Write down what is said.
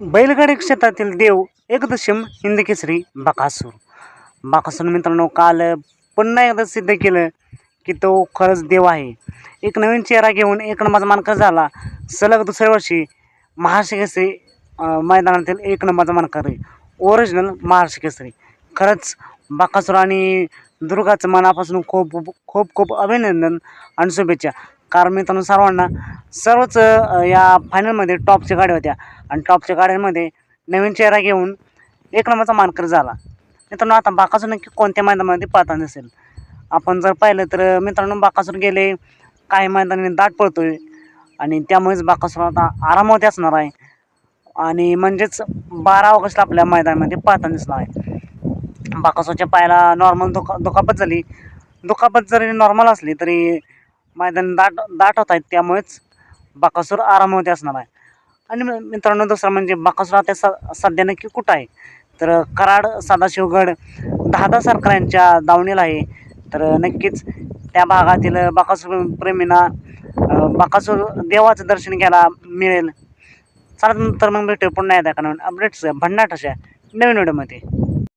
बैलगाडी क्षेत्रातील देव एकदशम हिंदकेसरी बाकासूर बकासूर. बकासूर मित्रांनो काल पुन्हा एकदा सिद्ध केलं की तो खरंच देव आहे. एक नवीन चेहरा घेऊन एक नंबरचा मानकर झाला. सलग दुसऱ्या वर्षी महाराष्ट्र केसरी मैदानातील एक नंबरचा मानकर ओरिजिनल महाराष्ट्र केसरी. खरंच बकासूर आणि दुर्गाचं मनापासून खूप खूप खूप खूप अभिनंदन आणि शुभेच्छा. कारण मित्रांनो सर्वांना सर्वच या फायनलमध्ये टॉपच्या गाड्या होत्या. आणि टॉपच्या गाड्यांमध्ये नवीन चेहरा घेऊन एक नंबरचा मानकर झाला. मित्रांनो आता बाकासूर नक्की कोणत्या मैदानामध्ये पाहता असेल आपण जर पाहिलं तर मित्रांनो बाकासूर गेले काही मैदानाने दाट पडतोय आणि त्यामुळेच बाकासूर आता आरामावती असणार आहे. आणि म्हणजेच बारा ऑगस्टला आपल्या मैदानामध्ये पाहता दिसणार आहे. बाकासूरच्या पायाला नॉर्मल दुखा दुखापत झाली. दुखापत जरी नॉर्मल असली तरी मैदान दाट दाट होत आहेत त्यामुळेच बाकासूर आरामामध्ये असणार आहे. आणि मित्रांनो दुसरं म्हणजे बाकासूर आता स सध्या नक्की कुठं आहे? तर कराड सदाशिवगड दहा दहा सरकारांच्या दावणीला आहे. तर नक्कीच त्या भागातील बाकासूर प्रेमींना बाकासूर देवाचं दर्शन घ्यायला मिळेल. चला तर मग भेटू पुन्हा एकदा कारण अपडेट्स भन्नाट अशा नवीन व्हिडिओमध्ये